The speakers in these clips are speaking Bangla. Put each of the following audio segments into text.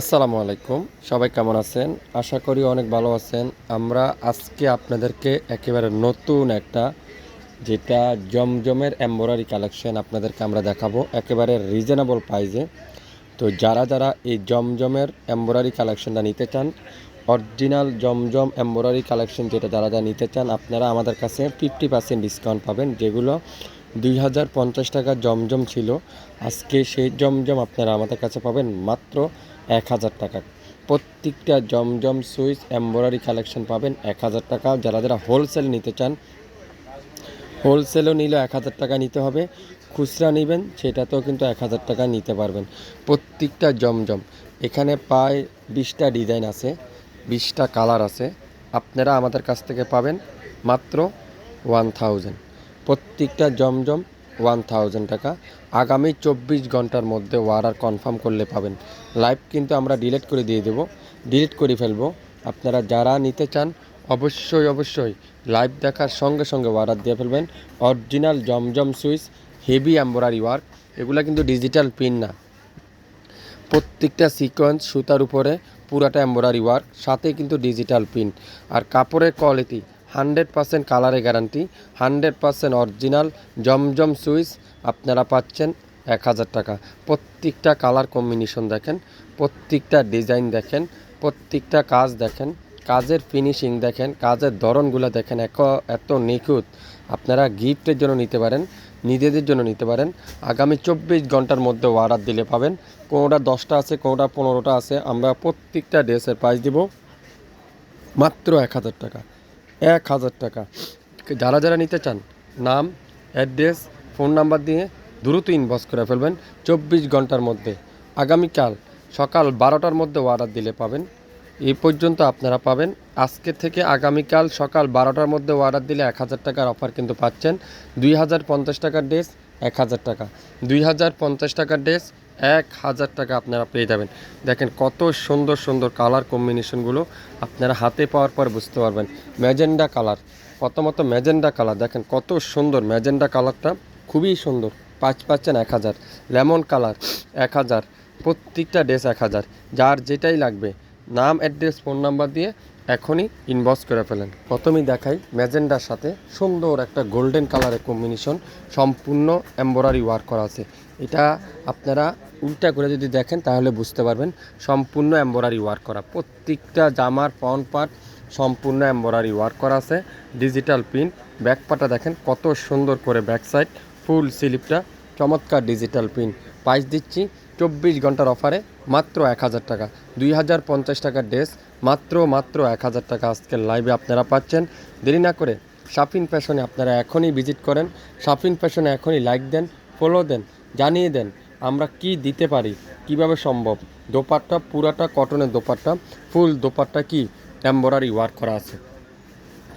আসসালামু আলাইকুম। সবাই কেমন আছেন? আশা করি অনেক ভালো আছেন। আমরা আজকে আপনাদেরকে একেবারে নতুন একটা যেটা জমজমের এম্বরারি কালেকশন আপনাদেরকে আমরা দেখাবো, একেবারে রিজনেবল প্রাইজে তো যারা যারা এই জমজমের এম্বরারি কালেকশনটা নিতে চান অরিজিনাল জমজম এম্বরারি কালেকশন যেটা যারা যারা নিতে চান, আপনারা আমাদের কাছে ফিফটি পার্সেন্ট ডিসকাউন্ট পাবেন, যেগুলো দুই হাজার পঞ্চাশ টাকা জমজম ছিল। আজকে সেই জমজম আপনারা আমাদের কাছে পাবেন মাত্র এক হাজার টাকা। প্রত্যেকটা জমজম সুইচ এম্বরারি কালেকশন পাবেন এক হাজার টাকা। যারা যারা হোলসেল নিতে চান, হোলসেলও নিলে এক হাজার টাকা নিতে হবে। খুচরা নেবেন, সেটাতেও কিন্তু এক হাজার টাকা নিতে পারবেন। প্রত্যেকটা জমজম। এখানে প্রায় বিশটা ডিজাইন আছে, বিশটা কালার আছে। আপনারা আমাদের কাছ থেকে পাবেন মাত্র ওয়ান থাউজেন্ড। প্রত্যেকটা জমজম ওয়ান থাউজেন্ড টাকা। আগামী চব্বিশ ঘণ্টার মধ্যে অর্ডার কনফার্ম করলে পাবেন। লাইভ কিন্তু আমরা ডিলিট করে দিয়ে দেবো। ডিলিট করে ফেলব। আপনারা যারা নিতে চান, অবশ্যই অবশ্যই লাইভ দেখার সঙ্গে সঙ্গে অর্ডার দিয়ে ফেলবেন। অরিজিনাল জমজম সুইচ, হেভি এম্বরারি ওয়ার্ক, এগুলো কিন্তু ডিজিটাল পিন না। প্রত্যেকটা সিকোয়েন্স সুতার উপরে পুরাটা এম্বরারি ওয়ার্ক, সাথে কিন্তু ডিজিটাল পিন। আর কাপড়ের কোয়ালিটি হান্ড্রেড পার্সেন্ট কালারে গ্যারান্টি, হান্ড্রেড পার্সেন্ট অরিজিনাল জমজম সুইচ আপনারা পাচ্ছেন এক হাজার টাকা। প্রত্যেকটা কালার কম্বিনেশন দেখেন, প্রত্যেকটা ডিজাইন দেখেন, প্রত্যেকটা কাজ দেখেন, কাজের ফিনিশিং দেখেন, কাজের ধরনগুলো দেখেন এক এত নিখুঁত। আপনারা গিফটের জন্য নিতে পারেন, নিজেদের জন্য নিতে পারেন। আগামী চব্বিশ ঘণ্টার মধ্যে অর্ডার দিলে পাবেন। কোনোটা দশটা আছে, কোনোটা পনেরোটা আছে, আমরা প্রত্যেকটা ড্রেসের প্রাইস দিব মাত্র এক হাজার টাকা। এক হাজার টাকা। যারা যারা নিতে চান, নাম অ্যাড্রেস ফোন নাম্বার দিয়ে দ্রুত ইনবক্স করে ফেলবেন চব্বিশ ঘণ্টার মধ্যে। আগামীকাল সকাল বারোটার মধ্যে অর্ডার দিলে পাবেন। এই পর্যন্ত আপনারা পাবেন। আজকে থেকে আগামীকাল সকাল বারোটার মধ্যে অর্ডার দিলে এক হাজার টাকার অফার কিন্তু পাচ্ছেন। দুই হাজার পঞ্চাশ টাকার ড্রেস এক হাজার টাকা। দুই হাজার পঞ্চাশ টাকার ড্রেস এক হাজার টাকা আপনারা পেয়ে যাবেন। দেখেন কত সুন্দর সুন্দর কালার কম্বিনেশনগুলো আপনারা হাতে পাওয়ার পর বুঝতে পারবেন। ম্যাজেন্ডা কালার কত মতো ম্যাজেন্ডা কালার দেখেন কত সুন্দর ম্যাজেন্ডা কালারটা খুবই সুন্দর। পাঁচ পাচ্ছেন এক হাজার। লেমন কালার এক হাজার। প্রত্যেকটা ড্রেস এক হাজার। যার যেটাই লাগবে, নাম, অ্যাড্রেস, ফোন নাম্বার দিয়ে এখনই ইনবক্স করে ফেলেন। প্রথমেই দেখাই ম্যাজেন্ডার সাথে সুন্দর একটা গোল্ডেন কালারের কম্বিনেশন সম্পূর্ণ এম্বরারি ওয়ার্ক করা আছে। এটা আপনারা উল্টা করে যদি দেখেন, তাহলে বুঝতে পারবেন সম্পূর্ণ এম্বরারি ওয়ার্ক করা। প্রত্যেকটা জামার ফ্রন্ট পার্ট সম্পূর্ণ এম্বরারি ওয়ার্ক করা আছে। ডিজিটাল প্রিন্ট ব্যাক পাটা দেখেন কত সুন্দর করে ব্যাক সাইড ফুল স্লিপটা, চমৎকার ডিজিটাল প্রিন্ট প্রাইস দিচ্ছি চব্বিশ ঘণ্টার অফারে মাত্র এক হাজার টাকা। দুই হাজার পঞ্চাশ টাকার ড্রেস মাত্র মাত্র এক হাজার টাকা আজকের লাইভে আপনারা পাচ্ছেন। দেরি না করে শাফিন ফ্যাশনে আপনারা এখনই ভিজিট করেন। শাফিন ফ্যাশনে এখনই লাইক দেন ফলো দেন, জানিয়ে দেন আমরা কি দিতে পারি, কীভাবে সম্ভব। দোপাট্টা, পুরাটা কটনের দোপাট্টা ফুল দোপাট্টা কি এম্বরারি ওয়ার্ক করা আছে।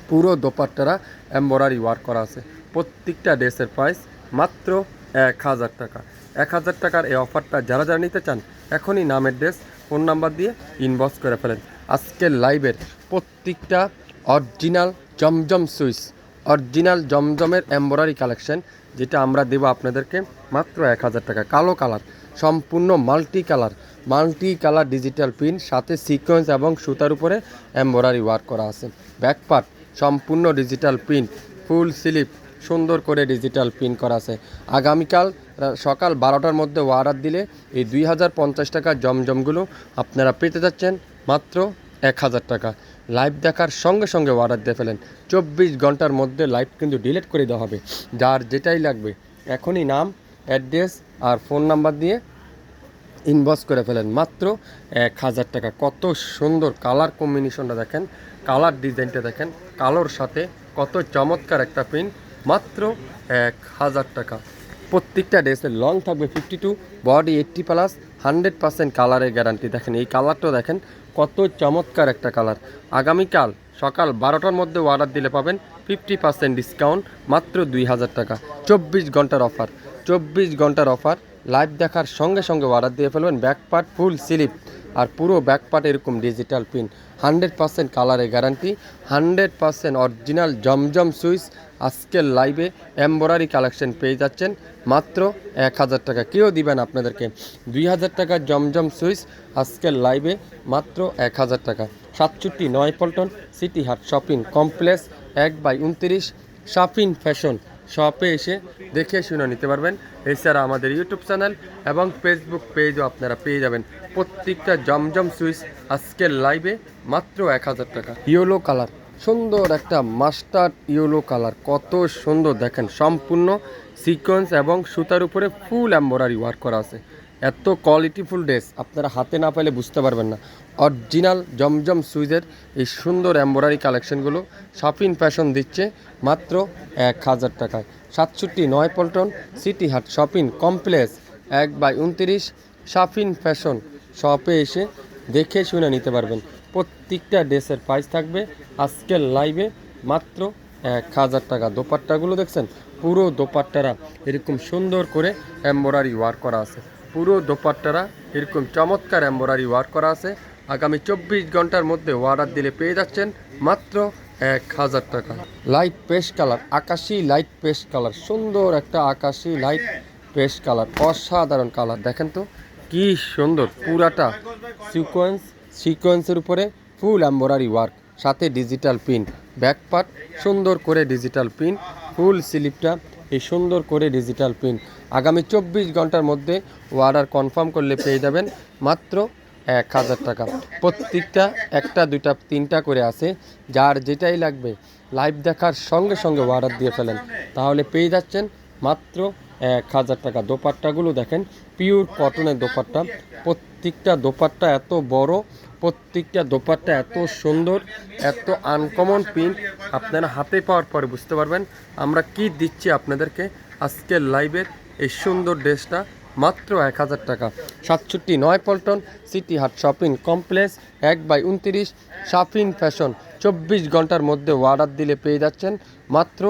পুরো দোপাট্টারা এম্বরারি ওয়ার্ক করা আছে। প্রত্যেকটা ড্রেসের প্রাইস মাত্র এক হাজার টাকা। এক হাজার টাকার এই অফারটা যারা যারা নিতে চান, এখনই নামের ড্রেস ফোন নাম্বার দিয়ে ইনবক্স করে ফেলেন। আজকের লাইভের প্রত্যেকটা অরিজিনাল জমজম সুইচ অরিজিনাল জমজমের এম্বরারি কালেকশন যেটা আমরা দেব আপনাদেরকে মাত্র এক হাজার টাকা। কালো কালার সম্পূর্ণ multi colour multi colour digital print সাথে সিকোয়েন্স এবং সুতার উপরে এম্বরারি ওয়ার্ক করা আছে। ব্যাকপার্ট সম্পূর্ণ ডিজিটাল প্রিন্ট ফুল স্লিপ সুন্দর করে ডিজিটাল প্রিন্ট করা আছে। আগামীকাল সকাল বারোটার মধ্যে অর্ডার দিলে এই দুই হাজার পঞ্চাশ টাকার জমজমগুলো আপনারা পেতে যাচ্ছেন মাত্র এক হাজার টাকা। লাইভ দেখার সঙ্গে সঙ্গে অর্ডার দিয়ে ফেলেন। চব্বিশ ঘণ্টার মধ্যে লাইভ কিন্তু ডিলিট করে দেওয়া হবে। যার যেটাই লাগবে, এখনই নাম অ্যাড্রেস আর ফোন নাম্বার দিয়ে ইনবক্স করে ফেলেন। মাত্র এক হাজার টাকা। কত সুন্দর কালার কম্বিনেশনটা দেখেন কালার ডিজাইনটা দেখেন কালোর সাথে কত চমৎকার একটা প্রিন্ট মাত্র এক হাজার টাকা। প্রত্যেকটা ড্রেসের লং থাকবে fifty two body eighty plus hundred percent কালারের গ্যারান্টি দেখেন, এই কালারটাও দেখেন, কত চমৎকার একটা কালার আগামীকাল সকাল বারোটার মধ্যে অর্ডার দিলে পাবেন ফিফটি পার্সেন্ট ডিসকাউন্ট মাত্র দুই হাজার টাকা। চব্বিশ ঘণ্টার অফার চব্বিশ ঘণ্টার অফার লাইভ দেখার সঙ্গে সঙ্গে অর্ডার দিয়ে ফেলবেন ব্যাক পার্ট ফুল স্লিপ আর পুরো ব্যাকপার্ট এরকম ডিজিটাল পিন হান্ড্রেড পার্সেন্ট কালারের গ্যারান্টি হান্ড্রেড পার্সেন্ট অরিজিনাল জমজম সুইচ। আজকের লাইভে এম্বরারি কালেকশন পেয়ে যাচ্ছেন মাত্র এক হাজার টাকা। কেউ দিবেন আপনাদেরকে দুই হাজার টাকার জমজম সুইচ আজকের লাইভে মাত্র এক হাজার টাকা। সাতষট্টি নয় Paltan, city heart shopping complex এক বাই উনত্রিশ শাপিন ফ্যাশন শপে এসে দেখে শুনে নিতে পারবেন। এছাড়া আমাদের ইউটিউব চ্যানেল এবং ফেসবুক পেজও আপনারা পেয়ে যাবেন। প্রত্যেকটা জমজম সুইচ আজকের লাইভে মাত্র এক হাজার টাকা। ইয়েলো কালার, সুন্দর একটা মাস্টার্ড ইয়েলো কালার। কত সুন্দর দেখেন, সম্পূর্ণ সিকোয়েন্স এবং সুতার উপরে ফুল এম্বরারি ওয়ার্ক করা আছে। এত কোয়ালিটিফুল ড্রেস আপনারা হাতে না পেলে বুঝতে পারবেন না। অরিজিনাল জমজম সুইজের এই সুন্দর এম্বরারি কালেকশনগুলো শপিং ফ্যাশন দিচ্ছে মাত্র এক হাজার টাকায়। সাতষট্টি নয় Paltan city heart shopping complex এক বাই উনত্রিশ শাফিন ফ্যাশন শপে এসে দেখে শুনে নিতে পারবেন। প্রত্যেকটা ড্রেসের প্রাইস থাকবে আজকের লাইভে মাত্র এক হাজার টাকা। দোপাট্টাগুলো দেখছেন? পুরো দোপাট্টারা এরকম সুন্দর করে এম্বরারি ওয়ার্ক করা আছে। পুরো দোপাট্টারা এরকম চমৎকার এম্বরারি ওয়ার্ক করা আছে। আগামী চব্বিশ ঘণ্টার মধ্যে অর্ডার দিলে পেয়ে যাচ্ছেন মাত্র এক হাজার টাকা। লাইট পেস্ট কালার আকাশি লাইট পেস্ট কালার সুন্দর একটা আকাশি লাইট পেস্ট কালার অসাধারণ কালার দেখেন তো, কি সুন্দর, পুরাটা সিকোয়েন্স সিকোয়েন্সের উপরে ফুল এম্বরারি ওয়ার্ক সাথে ডিজিটাল পিন ব্যাক পার্ট সুন্দর করে ডিজিটাল পিন ফুল স্লিপটা এই সুন্দর করে ডিজিটাল পিন আগামী চব্বিশ ঘণ্টার মধ্যে অর্ডার কনফার্ম করলে পেয়ে যাবেন মাত্র এক হাজার টাকা। প্রত্যেকটা একটা, দুইটা, তিনটা করে আছে। যার যেটাই লাগবে লাইভ দেখার সঙ্গে সঙ্গে অর্ডার দিয়ে ফেলেন। তাহলে পেয়ে যাচ্ছেন মাত্র এক হাজার টাকা। দোপাট্টাগুলো দেখেন পিওর কটনের দোপাট্টা। প্রত্যেকটা দোপাট্টা এত বড়, প্রত্যেকটা দোপাট্টা এত সুন্দর, এত আনকমন প্রিন্ট আপনারা হাতে পাওয়ার পরে বুঝতে পারবেন। আমরা কি দিচ্ছি আপনাদেরকে? আজকের লাইভের এই সুন্দর ড্রেসটা মাত্র এক হাজার টাকা। সাতষট্টি নয় Paltan city heart shopping complex, এক বাই উনত্রিশ শাফিন ফ্যাশন। চব্বিশ ঘণ্টার মধ্যে অর্ডার দিলে পেয়ে যাচ্ছেন মাত্র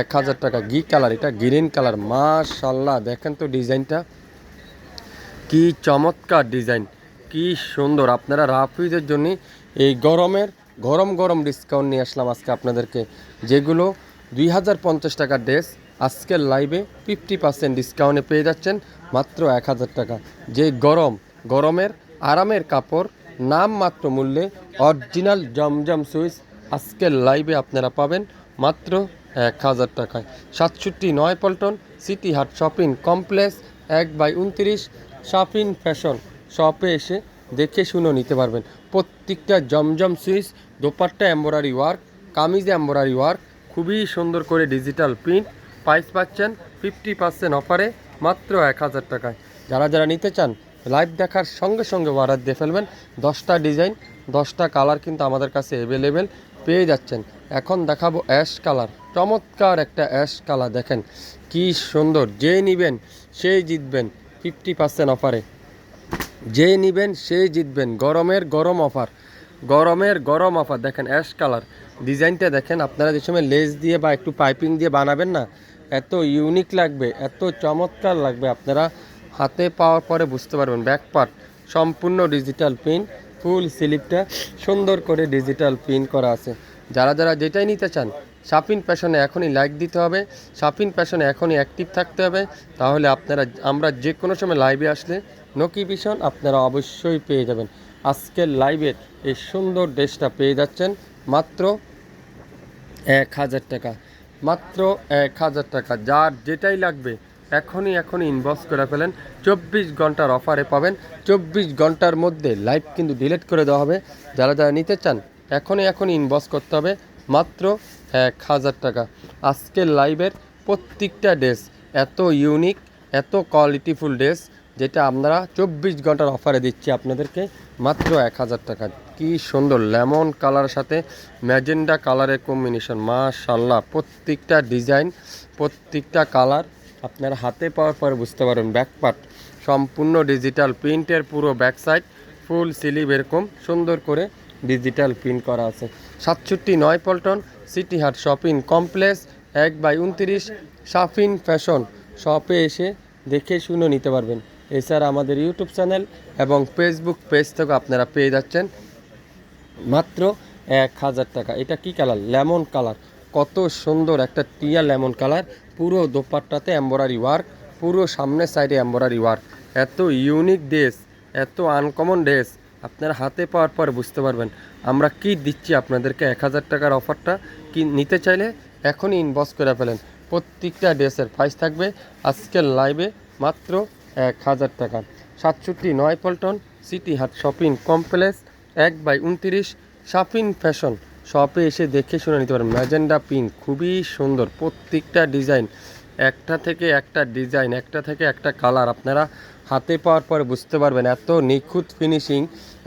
এক হাজার টাকা। ঘি কালার, এটা গ্রিন কালার। মাশাল্লাহ দেখেন তো ডিজাইনটা। কি চমৎকার ডিজাইন, কি সুন্দর। আপনারা রাফিজের জন্য এই গরমের গরম গরম ডিসকাউন্ট নিয়ে আসলাম আজকে আপনাদেরকে, যেগুলো দুই হাজার পঞ্চাশ টাকার ড্রেস আজকের লাইভে ফিফটি পার্সেন্ট ডিসকাউন্টে পেয়ে যাচ্ছেন। মাত্র এক হাজার টাকা। যে গরম, গরমের আরামের কাপড়, নাম মাত্র মূল্যে অরিজিনাল জমজম সুইচ আজকের লাইভে আপনারা পাবেন মাত্র এক হাজার টাকায়। সাতষট্টি নয় Paltan city heart shopping complex এক বাই উনত্রিশ শপিং ফ্যাশন শপে এসে দেখে শুনে নিতে পারবেন। প্রত্যেকটা জমজম Swiss dupatta embroidery work, kameez embroidery work, খুবই সুন্দর করে ডিজিটাল প্রিন্ট প্রাইস পাচ্ছেন ফিফটি পার্সেন্ট অফারে মাত্র এক হাজার টাকায়। যারা যারা নিতে চান লাইভ দেখার সঙ্গে সঙ্গে অর্ডার দিয়ে ফেলবেন। দশটা ডিজাইন দশটা কালার কিন্তু আমাদের কাছে অ্যাভেলেবেল পেয়ে যাচ্ছেন। এখন দেখাবো অ্যাশ কালার চমৎকার একটা অ্যাশ কালার দেখেন। কি সুন্দর। যে নিবেন, সেই জিতবেন। ফিফটি পার্সেন্ট অফারে যে নিবেন, সেই জিতবেন। গরমের গরম অফার গরমের গরম অফার দেখেন অ্যাশ কালার ডিজাইনটা দেখেন, আপনারা যে সময় লেস দিয়ে বা একটু পাইপিং দিয়ে বানাবেন না এত ইউনিক লাগবে, এত চমৎকার লাগবে। আপনারা হাতে পাওয়ার পরে বুঝতে পারবেন ব্যাক পার্ট সম্পূর্ণ ডিজিটাল পিন ফুল স্লিপটা সুন্দর করে ডিজিটাল পিন করা আছে। যারা যারা যেটাই নিতে চান শাপিং প্যাশনে এখনই লাইক দিতে হবে শাপিং প্যাশনে এখনই অ্যাক্টিভ থাকতে হবে। তাহলে আপনারা, আমরা যে কোনো সময় লাইভে আসলে নোটিফিকেশন আপনারা অবশ্যই পেয়ে যাবেন। আজকের লাইভের এই সুন্দর ড্রেসটা পেয়ে যাচ্ছেন মাত্র এক হাজার টাকা। মাত্র এক হাজার টাকা। যার যেটাই লাগবে, এখনই এখনই ইনবক্স করে ফেলেন। চব্বিশ ঘণ্টার অফারে পাবেন। চব্বিশ ঘণ্টার মধ্যে লাইভ কিন্তু ডিলিট করে দেওয়া হবে। যারা যারা নিতে চান, এখনই এখনই ইনবক্স করতে হবে। মাত্র এক হাজার টাকা। আজকের লাইভের প্রত্যেকটা ড্রেস এত ইউনিক এত কোয়ালিটিফুল ড্রেস যেটা আমরা চব্বিশ ঘণ্টার অফারে দিচ্ছি আপনাদেরকে মাত্র এক হাজার টাকা। কি সুন্দর লেমন কালার সাথে ম্যাজেন্ডা কালারের কম্বিনেশন মাশাল্লাহ প্রত্যেকটা ডিজাইন, প্রত্যেকটা কালার আপনারা হাতে পাওয়ার পরে বুঝতে পারবেন ব্যাকপার্ট সম্পূর্ণ ডিজিটাল প্রিন্টের পুরো ব্যাক সাইড ফুল স্লিভ এরকম সুন্দর করে ডিজিটাল প্রিন্ট করা আছে। সাতষট্টি নয় Paltan city heart shopping complex এক বাই উনত্রিশ শাফিন ফ্যাশন শপে এসে দেখে শুনে নিতে পারবেন। এছাড়া আমাদের ইউটিউব চ্যানেল এবং ফেসবুক পেজ থেকে আপনারা পেয়ে যাচ্ছেন মাত্র এক হাজার টাকা। এটা কি কালার? Lemon colour. কত সুন্দর একটা টিয়া লেমন কালার। পুরো দোপাট্টাতে এম্বরারি ওয়ার্ক, পুরো সামনের সাইডে এম্বরারি ওয়ার্ক। এত ইউনিক ড্রেস, এত আনকমন ড্রেস। আপনারা হাতে পাওয়ার পর বুঝতে পারবেন আমরা কি দিচ্ছি আপনাদেরকে এক হাজার টাকার অফারটা। কি নিতে চাইলে এখনই ইনবক্স করে ফেলেন। প্রত্যেকটা ড্রেসের প্রাইস থাকবে আজকের লাইভে মাত্র এক হাজার টাকা। সাতষট্টি নয় Paltan city heart shopping complex এক বাই উনতিরিশ শপিং ফ্যাশন। শপে এসে দেখে শুনে নিতে পারেন ম্যাজেন্ডা পিঙ্ক খুবই সুন্দর, প্রত্যেকটা ডিজাইন, একটা থেকে একটা ডিজাইন, একটা থেকে একটা কালার। আপনারা হাতে পাওয়ার পরে বুঝতে পারবেন, এত নিখুঁত ফিনিশিং,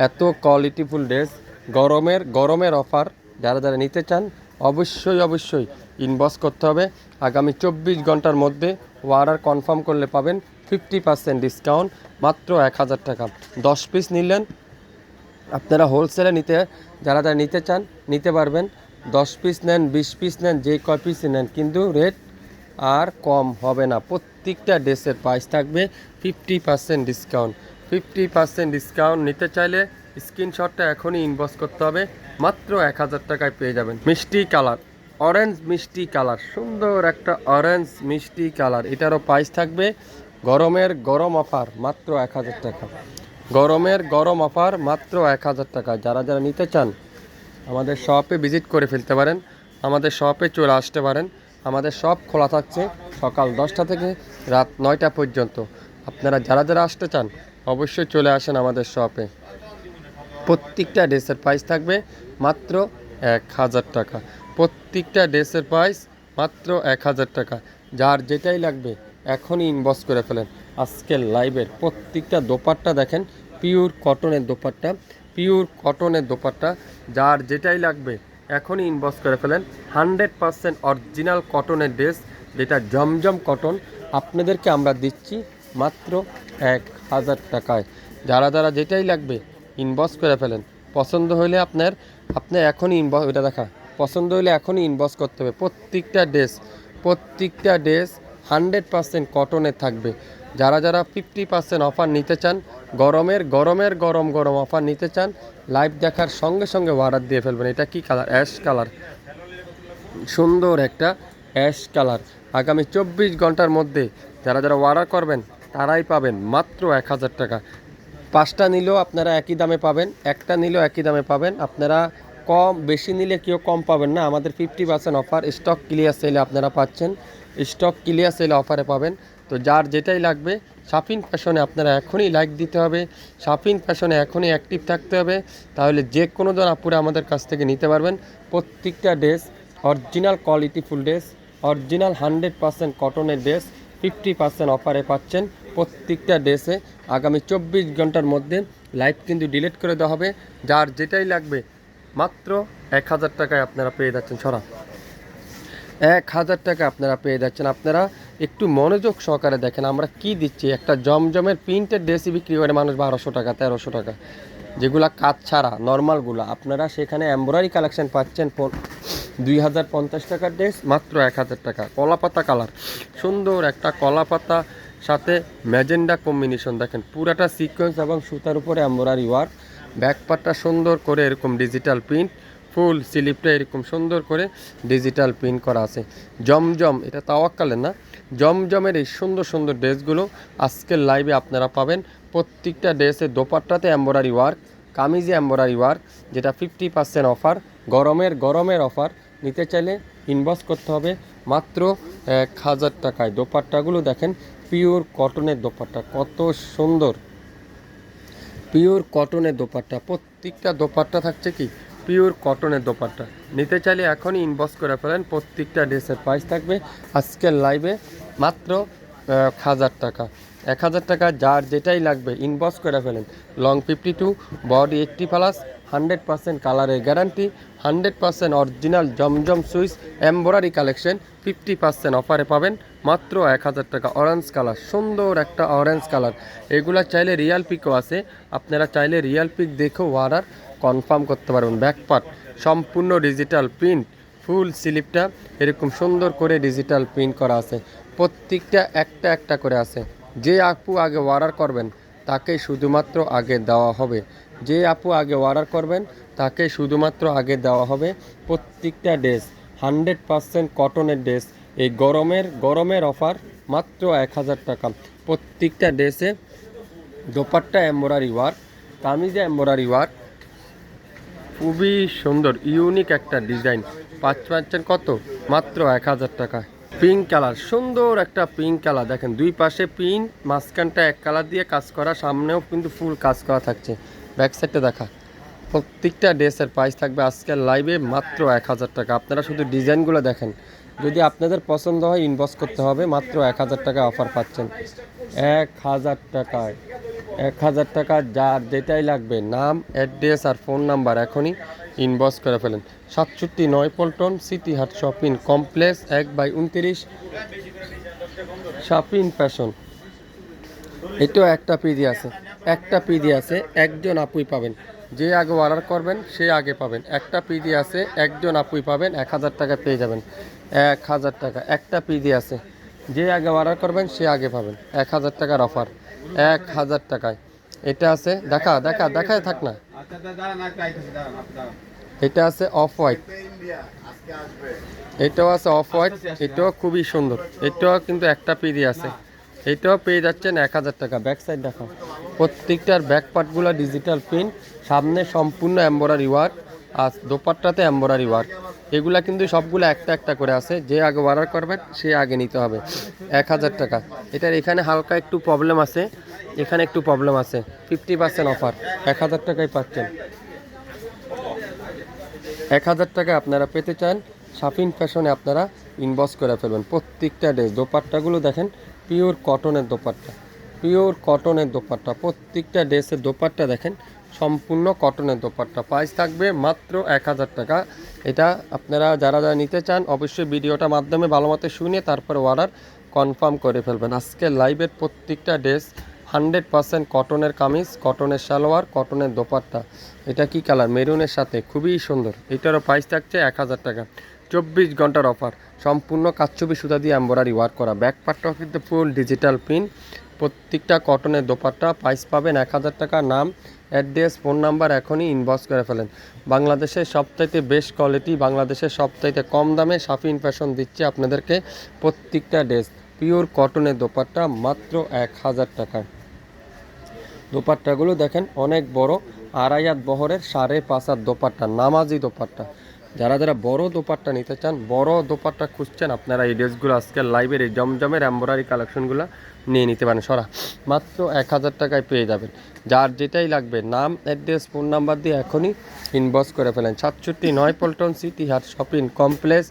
এত কোয়ালিটিফুল ড্রেস, গরমের গরমের অফার। যারা যারা নিতে চান, অবশ্যই অবশ্যই ইনবক্স করতে হবে। আগামী চব্বিশ ঘণ্টার মধ্যে অর্ডার কনফার্ম করলে পাবেন। ফিফটি পার্সেন্ট ডিসকাউন্ট, মাত্র এক হাজার টাকা। দশ পিস নিলেন। আপনারা হোলসেলে নিতে, যারা যারা নিতে চান, নিতে পারবেন। দশ পিস নেন, বিশ পিস নেন, যে কয় পিস নেন, কিন্তু রেট আর কম হবে না। প্রত্যেকটা ড্রেসের প্রাইস থাকবে fifty percent discount. Fifty percent discount নিতে চাইলে স্ক্রিনশটটা এখনই ইনবক্স করতে হবে। মাত্র এক হাজার টাকায় পেয়ে যাবেন। মিষ্টি কালার অরেঞ্জ মিষ্টি কালার, সুন্দর একটা অরেঞ্জ মিষ্টি কালার। এটারও প্রাইস থাকবে গরমের গরম অফার মাত্র এক হাজার টাকা। গরমের গরম অফার মাত্র এক হাজার টাকা। যারা যারা নিতে চান, আমাদের শপে ভিজিট করে ফেলতে পারেন, আমাদের শপে চলে আসতে পারেন। আমাদের শপ খোলা থাকছে সকাল দশটা থেকে রাত নয়টা পর্যন্ত। আপনারা যারা যারা আসতে চান, অবশ্যই চলে আসেন আমাদের শপে। প্রত্যেকটা ড্রেসের প্রাইস থাকবে মাত্র এক হাজার টাকা। প্রত্যেকটা ড্রেসের প্রাইস মাত্র এক হাজার টাকা। যার যেটাই লাগবে এখনই ইনবক্স করে ফেলেন। আজকের লাইভের প্রত্যেকটা দোপাট্টা দেখেন পিওর কটনের দোপাট্টা পিওর কটনের দোপাট্টা, যার যেটাই লাগবে, এখনই ইনবক্স করে ফেলেন। হান্ড্রেড পারসেন্ট অরিজিনাল কটনের ড্রেস যেটা জমজম কটন আপনাদেরকে আমরা দিচ্ছি মাত্র এক হাজার টাকায়। যারা যারা যেটাই লাগবে ইনবক্স করে ফেলেন। পছন্দ হলে আপনার, আপনি এখনই ইনবক্স এটা দেখা, পছন্দ হলে এখনই ইনবক্স করতে হবে। প্রত্যেকটা ড্রেস প্রত্যেকটা ড্রেস হান্ড্রেড পারসেন্ট কটনের থাকবে। যারা যারা ফিফটি পার্সেন্ট অফার নিতে চান, গরমের গরমের, গরম গরম অফার নিতে চান, লাইভ দেখার সঙ্গে সঙ্গে অর্ডার দিয়ে ফেলবেন। এটা কি কালার? Ash colour. সুন্দর একটা অ্যাশ কালার। আগামী চব্বিশ ঘণ্টার মধ্যে যারা যারা অর্ডার করবেন, তারাই পাবেন মাত্র এক হাজার টাকা। পাঁচটা নিলেও আপনারা একই দামে পাবেন, একটা নিলেও একই দামে পাবেন। আপনারা কম, বেশি নিলে কেউ কম পাবেন না। আমাদের fifty percent offer stock clear সেলে আপনারা পাচ্ছেন। স্টক ক্লিয়ার সেলে অফারে পাবেন। তো যার যেটাই লাগবে শাপিং ফ্যাশনে আপনারা এখনই লাইক দিতে হবে। শাপিং ফ্যাশনে এখনই অ্যাক্টিভ থাকতে হবে। তাহলে যে কোনো জন আপুরে আমাদের কাছ থেকে নিতে পারবেন। প্রত্যেকটা dress original quality full dress original hundred percent কটনের ড্রেস ফিফটি পার্সেন্ট অফারে পাচ্ছেন। প্রত্যেকটা ড্রেসে আগামী চব্বিশ ঘণ্টার মধ্যে লাইভ কিন্তু ডিলিট করে দেওয়া হবে। যার যেটাই লাগবে, মাত্র এক হাজার টাকায় আপনারা পেয়ে যাচ্ছেন সরা এক হাজার টাকা আপনারা পেয়ে যাচ্ছেন। আপনারা একটু মনোযোগ সহকারে দেখেন আমরা কি দিচ্ছি। একটা জমজমের প্রিন্টের ড্রেসই বিক্রি করে মানুষ বারোশো টাকা, তেরোশো টাকা। যেগুলা কাজ ছাড়া, নর্মালগুলো। আপনারা সেখানে এমব্রয়ডারি কালেকশন পাচ্ছেন দুই হাজার পঞ্চাশ টাকার ড্রেস, মাত্র এক হাজার টাকা। কলাপাতা কালার। সুন্দর একটা কলাপাতা, সাথে ম্যাজেন্ডা কম্বিনেশন দেখেন। পুরাটা সিকোয়েন্স এবং সুতার উপরে এমব্রয়ডারি ওয়ার্ক ব্যাকপারটা সুন্দর করে এরকম ডিজিটাল প্রিন্ট ফুল স্লিপটা এরকম সুন্দর করে ডিজিটাল প্রিন্ট করা আছে। জমজম, এটা তাওয়াক্কালের না? জমজমের এই সুন্দর সুন্দর ড্রেসগুলো আজকের লাইভে আপনারা পাবেন। প্রত্যেকটা ড্রেসের দোপাট্টাতে এম্বরারি ওয়ার্ক কামিজে এম্বরারি ওয়ার্ক যেটা ফিফটি পার্সেন্ট অফার গরমের গরমের অফার নিতে চাইলে ইনবক্স করতে হবে। মাত্র, এক হাজার টাকায় দোপাট্টাগুলো দেখেন পিওর কটনের দোপাট্টা, কত সুন্দর। পিওর কটনের দোপাট্টা, প্রত্যেকটা দোপাট্টা থাকছে কি? পিওর কটনের দোপাট্টা। নিতে চাইলে এখনই ইনবক্স করে ফেলেন, প্রত্যেকটা ড্রেসের প্রাইস থাকবে। আজকের লাইভে মাত্র এক হাজার টাকা। এক হাজার টাকা যার যেটাই লাগবে ইনবক্স করে ফেলেন। Long fifty two body eighty plus hundred percent কালারের গ্যারান্টি হান্ড্রেড পার্সেন্ট অরিজিনাল জমজম Swiss embroidery collection fifty percent অফারে পাবেন। মাত্র এক হাজার টাকা অরেঞ্জ কালার সুন্দর একটা অরেঞ্জ কালার এগুলা চাইলে রিয়াল পিকও আছে। আপনারা চাইলে রিয়াল পিক দেখেও অর্ডার কনফার্ম করতে পারবেন। ব্যাকপার্ট সম্পূর্ণ ডিজিটাল প্রিন্ট ফুল স্লিপটা এরকম সুন্দর করে ডিজিটাল প্রিন্ট করা আছে। প্রত্যেকটা একটা একটা করে আছে। যে আপু আগে অর্ডার করবেন, তাকে শুধুমাত্র আগে দেওয়া হবে। যে আপু আগে অর্ডার করবেন, তাকে শুধুমাত্র আগে দেওয়া হবে। প্রত্যেকটা ড্রেস হান্ড্রেড পারসেন্ট কটনের ড্রেস এই গরমের গরমের অফার মাত্র এক হাজার টাকা। প্রত্যেকটা ড্রেসে দোপাট্টা এম্বোরারি ওয়ার্ক কামিজে এম্বোরারি ওয়ার্ক খুবই সুন্দর ইউনিক একটা ডিজাইন পাঁচ পাচ্ছেন কত? মাত্র এক হাজার টাকা পিঙ্ক কালার সুন্দর একটা পিঙ্ক কালার দেখেন, দুই পাশে পিঙ্ক মাঝখানটা এক কালার দিয়ে কাজ করা, সামনেও কিন্তু ফুল কাজ করা থাকছে। ব্যাক সাইডটা দেখা। প্রত্যেকটা ড্রেসের প্রাইস থাকবে আজকের লাইভে মাত্র এক হাজার টাকা। আপনারা শুধু ডিজাইনগুলো দেখেন। যদি আপনাদের পছন্দ হয় ইনবক্স করতে হবে। মাত্র এক হাজার টাকা অফার পাচ্ছেন। এক হাজার টাকায়। এক হাজার টাকা, যার যেটাই লাগবে, নাম, অ্যাড্রেস আর ফোন নাম্বার এখনই ইনবক্স করে ফেলেন। সাতষট্টি নয় Paltan, city heart, shopping complex, এক বাই উনত্রিশ, শপিং ফ্যাশন। এটাও একটা পিজি আছে। একটা পিডি আছে, একজন আপুই পাবেন। যে আগে অর্ডার করবেন, সে আগে পাবেন। একটা পিডি আছে, একজন আপুই পাবেন, এক হাজার টাকা পেয়ে যাবেন। এক হাজার টাকা। একটা পিডি আছে। যে আগে অর্ডার করবেন, সে আগে পাবেন। এক হাজার টাকার অফার এক হাজার টাকায়। এটা আছে, দেখা দেখা, দেখায় থাক না। এটা আছে অফ হোয়াইট। এটাও আছে অফ হোয়াইট, এটাও খুবই সুন্দর। এটাও কিন্তু একটা পিডি আছে। এটাও পেয়ে যাচ্ছেন এক হাজার টাকা। ব্যাক সাইড দেখাও প্রত্যেকটার ব্যাক পার্টগুলো ডিজিটাল প্রিন্ট, সামনে সম্পূর্ণ এম্বরারি ওয়ার্ক, আর দোপাট্টাতে এম্বরারি ওয়ার্ক। এগুলা কিন্তু সবগুলো একটা একটা করে আছে। যে আগে অর্ডার করবেন, সে আগে নিতে হবে। এক হাজার টাকা। এটার এখানে হালকা একটু প্রবলেম আছে। এখানে একটু প্রবলেম আছে। ফিফটি পার্সেন্ট অফার এক হাজার টাকায় পাচ্ছেন। এক হাজার টাকা আপনারা পেতে চান। শাফিন ফ্যাশনে আপনারা ইনবক্স করে ফেলবেন। প্রত্যেকটা ড্রেস দোপাট্টাগুলো দেখেন পিওর কটনের দোপাট্টা। পিওর কটনের দোপাট্টা। প্রত্যেকটা ড্রেসের দোপাট্টা দেখেন সম্পূর্ণ কটনের দোপাট্টা। প্রাইস থাকবে মাত্র এক হাজার টাকা। এটা আপনারা যারা যারা নিতে চান, অবশ্যই ভিডিওটা মাধ্যমে ভালো মতো শুনে তারপর অর্ডার কনফার্ম করে ফেলবেন। আজকে লাইভের প্রত্যেকটা ড্রেস হান্ড্রেড পার্সেন্ট কটনের কামিজ, কটনের সালোয়ার, কটনের দোপাট্টা। এটা কি কালার মেরুনের সাথে। খুবই সুন্দর। এটারও প্রাইস থাকছে এক হাজার টাকা। চব্বিশ ঘণ্টার অফার সম্পূর্ণ কাচ্চবি সুতা দিয়ে এম্বরারি ওয়ার্ক করা। ব্যাক পার্টটাও কিন্তু ফুল ডিজিটাল প্রিন্ট প্রত্যেকটা কটনের দোপাট্টা প্রাইস পাবেন এক হাজার টাকা। নাম অ্যাড্রেস, ফোন নাম্বার এখনই ইনবক্স করে ফেলেন। বাংলাদেশের সবচাইতে বেস্ট কোয়ালিটি বাংলাদেশের সবচাইতে কম দামে সাফিন ফ্যাশন দিচ্ছে আপনাদেরকে প্রত্যেকটা ড্রেস পিওর কটনের দোপাট্টা মাত্র এক হাজার টাকা দোপাট্টাগুলো দেখেন অনেক বড়, আড়াই হাত বহরের সাড়ে পাঁচ হাত দোপাট্টা, নামাজি দোপাট্টা। যারা যারা বড় দোপাট্টা নিতে চান, বড় দোপাট্টা খুঁজছেন, আপনারা এই ড্রেসগুলো আজকের লাইভের এই জমজমের এম্বরারি কালেকশনগুলো নিয়ে নিতে পারেন। সরা, মাত্র এক হাজার টাকায় পেয়ে যাবেন। যার যেটাই লাগবে, নাম অ্যাড্রেস ফোন নাম্বার দিয়ে এখনই ইনবক্স করে ফেলেন। সাতষট্টি নয় Paltan city heart shopping complex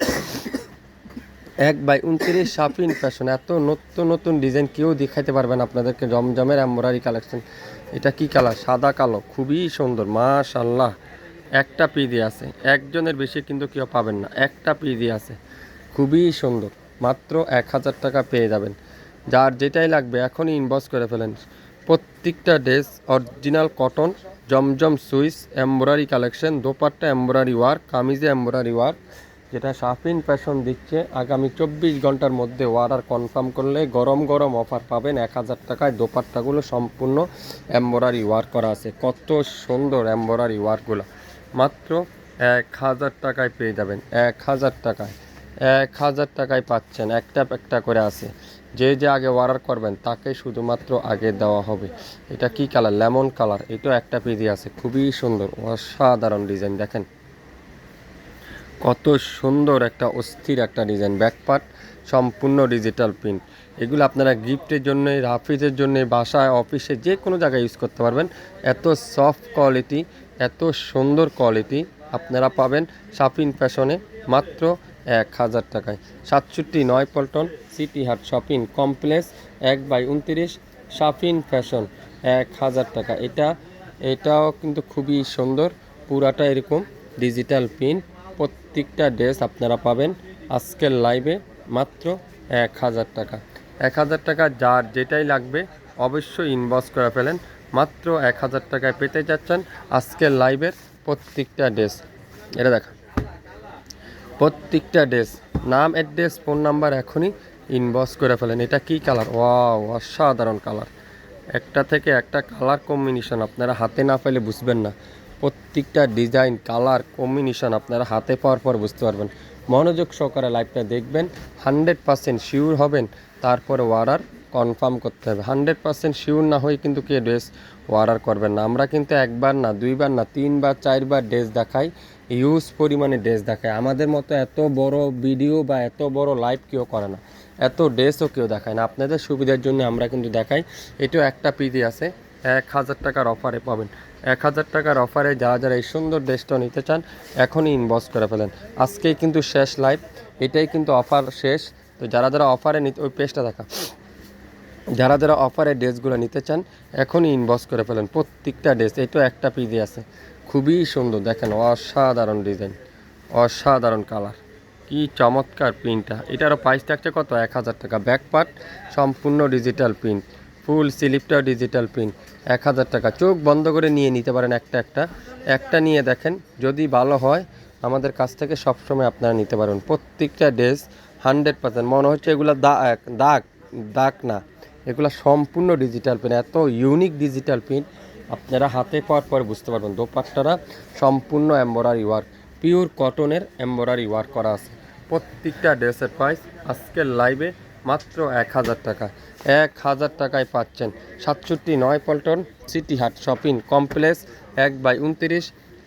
এক বাই উনত্রিশ শাফিন ফ্যাশন এত নতুন নতুন ডিজাইন কেউ দেখাইতে পারবেন আপনাদেরকে জমজমের এম্বরারি কালেকশন এটা কি কালার সাদা কালো, খুবই সুন্দর মাশাল্লাহ একটা পি পিদি আছে। একজনের বেশি কিন্তু কেউ পাবেন না। একটা পি পিদি আছে। খুবই সুন্দর। মাত্র এক হাজার টাকা পেয়ে যাবেন। যার যেটাই লাগবে এখনই ইনবক্স করে ফেলেন। প্রত্যেকটা ড্রেস অরিজিনাল কটন জমজম Swiss embroidery collection dupatta embroidery work কামিজে embroidery work যেটা শাফিন ফ্যাশন দিচ্ছে, আগামী চব্বিশ ঘণ্টার মধ্যে অর্ডার কনফার্ম করলে গরম গরম অফার পাবেন এক হাজার টাকায়। দোপাট্টাগুলো সম্পূর্ণ এম্বরারি ওয়ার্ক করা আছে। কত সুন্দর এম্বরারি ওয়ার্কগুলো মাত্র এক হাজার টাকায় পেয়ে যাবেন, এক হাজার টাকায়। এক হাজার টাকায় পাচ্ছেন, একটা একটা করে আছে। যে যে আগে অর্ডার করবেন, তাকে শুধুমাত্র আগে দেওয়া হবে। এটা কি কালার লেমন কালার এটাও একটা পিদি আছে, খুবই সুন্দর, অসাধারণ ডিজাইন দেখেন। কত সুন্দর একটা, অস্থির একটা ডিজাইন ব্যাকপার্ট সম্পূর্ণ ডিজিটাল প্রিন্ট এগুলো আপনারা গিফটের জন্য রাফিজের জন্য, বাসায় অফিসে যে কোনো জায়গায় ইউজ করতে পারবেন। এত সফট কোয়ালিটি এত সুন্দর কোয়ালিটি আপনারা পাবেন শাপিন ফ্যাশনে মাত্র এক হাজার টাকায়। সাতষট্টি নয় Paltan city heart shopping complex এক বাই উনত্রিশ শাপিন ফ্যাশন এক হাজার টাকা। এটা, এটাও কিন্তু খুবই সুন্দর, পুরাটা এরকম ডিজিটাল প্রিন্ট প্রত্যেকটা ড্রেস আপনারা পাবেন আজকের লাইভে মাত্র এক হাজার টাকা। এক হাজার টাকা যার যেটাই লাগবে অবশ্যই ইনবক্স করে ফেলেন। মাত্র এক হাজার টাকায় পেতে যাচ্ছেন আজকের লাইভের প্রত্যেকটা ড্রেস। এটা দেখা। প্রত্যেকটা ড্রেস। নাম, অ্যাড্রেস, ফোন নাম্বার এখনই ইনবক্স করে ফেলেন। এটা কি কালার ওয়াও অসাধারণ কালার একটা থেকে একটা কালার কম্বিনেশন আপনারা হাতে না পেলে বুঝবেন না। প্রত্যেকটা ডিজাইন কালার কম্বিনেশন আপনারা হাতে পাওয়ার পর বুঝতে পারবেন। মনোযোগ সহকারে লাইভটা দেখবেন হান্ড্রেড পার্সেন্ট শিওর হবেন। তারপরে অর্ডার কনফার্ম করতে হবে। হান্ড্রেড পার্সেন্ট শিওর না হয়ে কিন্তু কে ড্রেস অর্ডার করবেন না। আমরা কিন্তু একবার না, দুইবার না, তিনবার, চারবার ড্রেস দেখাই, ইউজ পরিমাণে ড্রেস দেখায় আমাদের মতো এত বড় ভিডিও বা এত বড় লাইভ কেউ করে না। এত ড্রেসও কেউ দেখায় না। আপনাদের সুবিধার জন্য আমরা কিন্তু দেখাই। এটাও একটা পিজি আছে। এক হাজার টাকার অফারে পাবেন। এক হাজার টাকার অফারে যারা যারা এই সুন্দর ড্রেসটা নিতে চান, এখনই ইনবক্স করে ফেলেন। আজকেই কিন্তু শেষ লাইভ এটাই কিন্তু অফার শেষ। তো যারা যারা অফারে নিতে, ওই পেজটা দেখা। যারা যারা অফারে ড্রেসগুলো নিতে চান, এখনই ইনবক্স করে ফেলেন। প্রত্যেকটা ড্রেস, এই তো একটা পিজি আছে। খুবই সুন্দর, দেখেন অসাধারণ ডিজাইন অসাধারণ কালার কি চমৎকার প্রিন্টটা এটারও প্রাইস থাকছে কত? এক হাজার টাকা। ব্যাক পার্ট সম্পূর্ণ ডিজিটাল প্রিন্ট ফুল স্লিপটাও ডিজিটাল প্রিন্ট এক হাজার টাকা। চোখ বন্ধ করে নিয়ে নিতে পারেন একটা একটা। একটা নিয়ে দেখেন, যদি ভালো হয়, আমাদের কাছ থেকে সবসময় আপনারা নিতে পারেন প্রত্যেকটা ড্রেস হান্ড্রেড পার্সেন্ট মনে হচ্ছে এগুলো দাগ দাগ দাগ না। এগুলো সম্পূর্ণ ডিজিটাল প্রিন্ট এত ইউনিক ডিজিটাল প্রিন্ট আপনারা হাতে পাওয়ার পর বুঝতে পারবেন। দোপাট্টারা সম্পূর্ণ এম্বরারি ওয়ার্ক পিওর কটনের এম্বরারি ওয়ার্ক করা আছে। প্রত্যেকটা ড্রেসের প্রাইস আজকের লাইভে মাত্র এক হাজার টাকা। এক হাজার টাকায় পাচ্ছেন সাতষট্টি নয় Paltan city heart shopping complex এক বাই উনত্রিশ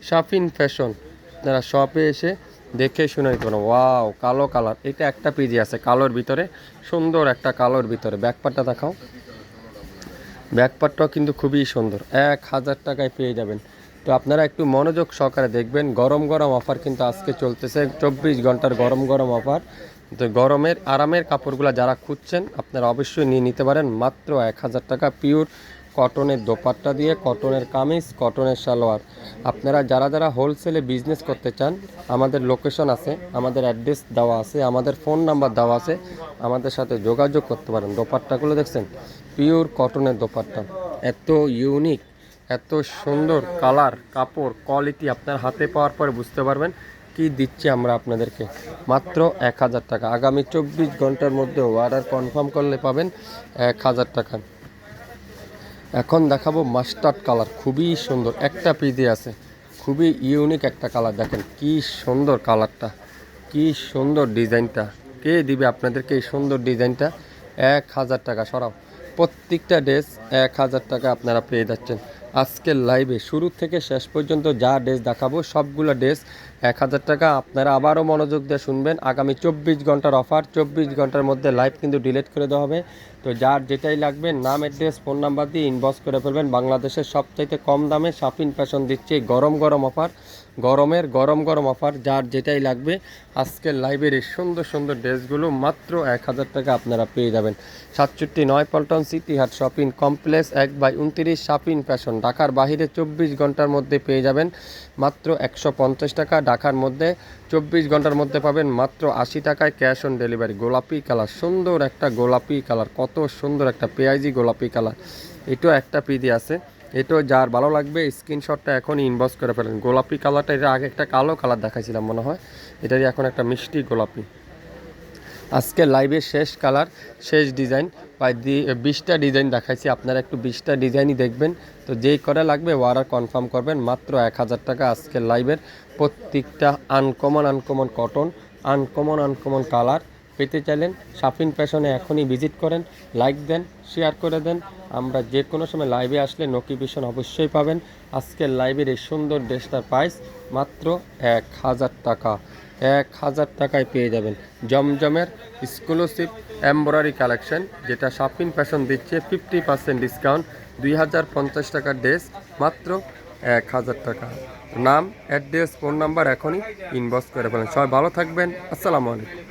শপিং ফ্যাশন আপনারা শপে এসে দেখে শুনে পারেন ওয়াও, কালো কালার। এটা একটা পিজি আছে, কালোর ভিতরে, সুন্দর একটা কালোর ভিতরে। ব্যাকপারটা দেখাও। ব্যাকপারটাও কিন্তু খুবই সুন্দর। এক হাজার টাকায় পেয়ে যাবেন। তো আপনারা একটু মনোযোগ সহকারে দেখবেন, গরম গরম অফার কিন্তু আজকে চলতেছে। চব্বিশ ঘণ্টার গরম গরম অফার। তো গরমের, আরামের কাপড়গুলো যারা খুঁজছেন, আপনারা অবশ্যই নিয়ে নিতে পারেন। মাত্র এক হাজার টাকা পিওর কটনের দোপাট্টা দিয়ে, কটনের কামিজ, কটনের সালোয়ার। আপনারা যারা যারা হোলসেলে বিজনেস করতে চান, আমাদের লোকেশন আছে, আমাদের অ্যাড্রেস দেওয়া আছে, আমাদের ফোন নাম্বার দেওয়া আছে, আমাদের সাথে যোগাযোগ করতে পারেন। দোপাট্টাগুলো দেখছেন? পিওর কটনের দোপাট্টা। এত ইউনিক এত সুন্দর কালার কাপড় কোয়ালিটি আপনার হাতে পাওয়ার পরে বুঝতে পারবেন কি দিচ্ছি আমরা আপনাদেরকে। মাত্র এক হাজার টাকা। আগামী চব্বিশ ঘণ্টার মধ্যে অর্ডার কনফার্ম করলে পাবেন এক হাজার টাকা। এখন দেখাবো মাস্টার্ড কালার, খুবই সুন্দর। একটা পিদি আছে, খুবই ইউনিক একটা কালার, দেখেন কি সুন্দর কালারটা, কি সুন্দর ডিজাইনটা। কে দিবে আপনাদেরকে এই সুন্দর ডিজাইনটা? এক হাজার টাকা সরাও, প্রত্যেকটা ড্রেস এক হাজার টাকা আপনারা পেয়ে যাচ্ছেন। আজকের লাইভে শুরু থেকে শেষ পর্যন্ত যা ড্রেস দেখাবো, সবগুলো ড্রেস এক হাজার টাকা। আপনারা আবারও মনোযোগ দিয়ে শুনবেন। আগামী চব্বিশ ঘণ্টার অফার চব্বিশ ঘণ্টার মধ্যে লাইভ কিন্তু ডিলিট করে দেওয়া হবে। তো যার যেটাই লাগবে, নাম অ্যাড্রেস ফোন নাম্বার দিয়ে ইনবক্স করে ফেলবেন। বাংলাদেশের সবচাইতে কম দামে সাফিন ফ্যাশন দিচ্ছে গরম গরম অফার গরমের, গরম গরম অফার, যার যেটাই লাগবে। আজকের লাইভের এই সুন্দর সুন্দর ড্রেসগুলো মাত্র এক হাজার টাকা আপনারা পেয়ে যাবেন। সাতষট্টি নয় Paltan city heart shopping complex এক বাই উনত্রিশ শাপিন ফ্যাশন। ঢাকার বাহিরে চব্বিশ ঘণ্টার মধ্যে পেয়ে যাবেন মাত্র একশো পঞ্চাশ টাকা। ঢাকার মধ্যে চব্বিশ ঘণ্টার মধ্যে পাবেন মাত্র আশি টাকায় ক্যাশ অন ডেলিভারি। গোলাপি কালার, সুন্দর একটা গোলাপি কালার, কত সুন্দর একটা পেঁয়াজি গোলাপি কালার। এটাও একটা পিদি আছে। এটাও যার ভালো লাগবে স্ক্রিনশটটা এখন ইনবক্স করে ফেলেন। গোলাপি কালারটা এটা আগে একটা কালো কালার দেখাইছিলাম মনে হয়। এটারই এখন একটা মিষ্টি গোলাপি। আজকে লাইভে শেষ কালার শেষ ডিজাইন প্রায় বিশটা ডিজাইন দেখাইছি, আপনারা একটু বিশটা ডিজাইনই দেখবেন। তো যেই করে লাগবে অর্ডার কনফার্ম করবেন। মাত্র এক হাজার টাকা আজকের লাইভের প্রত্যেকটা uncommon uncommon cotton uncommon uncommon colour পেতে চাইলেন শাফিন ফ্যাশনে এখনই ভিজিট করেন লাইক দেন শেয়ার করে দেন। আমরা যে কোনো সময় লাইভে আসলে নোটিফিকেশন অবশ্যই পাবেন। আজকের লাইভের এই সুন্দর ড্রেসটার প্রাইস মাত্র এক হাজার টাকা। এক হাজার টাকায় পেয়ে যাবেন। জমজমের এক্সক্লুসিভ এমব্রয়ডারি কালেকশন যেটা শাপিং ফ্যাশন দিচ্ছে ফিফটি পার্সেন্ট ডিসকাউন্ট দুই হাজার পঞ্চাশ টাকার ড্রেস মাত্র এক হাজার টাকা। নাম অ্যাড্রেস ফোন নাম্বার এখনই ইনবক্স করে ফেলেন। সবাই ভালো থাকবেন। আসসালামু আলাইকুম।